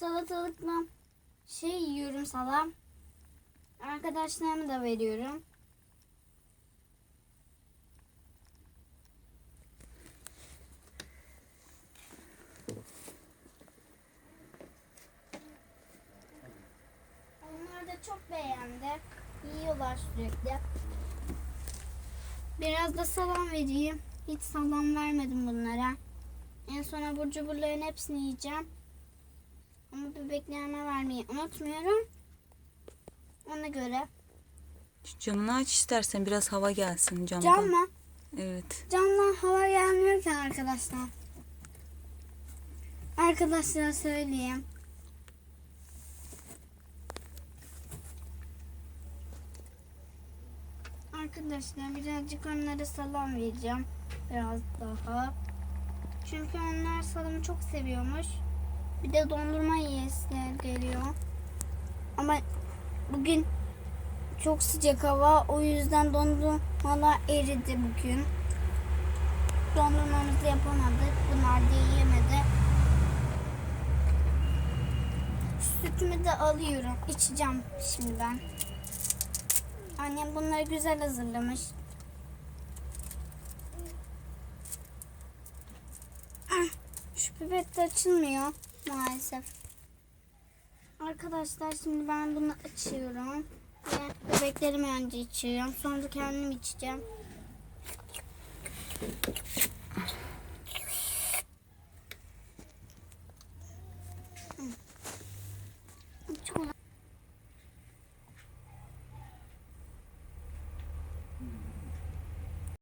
salatalıkla şey yiyorum salam. Arkadaşlarıma da veriyorum. Onlar da çok beğendi. Yiyorlar sürekli. Biraz da salam vereyim. Hiç salam vermedim bunlara. En son abur cuburların hepsini yiyeceğim. Ama bebeklerime vermeyi unutmuyorum. Ona göre. Camını aç istersen biraz hava gelsin camdan. Cam mı? Evet. Camdan hava gelmiyor ki arkadaşlar. Arkadaşlara söyleyeyim. Arkadaşlar birazcık onlara salam vereceğim. Biraz daha. Çünkü onlar salamı çok seviyormuş. Bir de dondurma yiyesiler geliyor. Ama bugün çok sıcak hava. O yüzden dondurmalar eridi bugün. Dondurmamızı yapamadık. Bunlar da yiyemedi. Sütümü de alıyorum. İçeceğim şimdi ben. Annem bunları güzel hazırlamış. Ah, Şu pipet de açılmıyor Maalesef. Arkadaşlar şimdi ben bunu açıyorum. Ve bebeklerime önce içiyorum. Sonra kendim içeceğim. Çok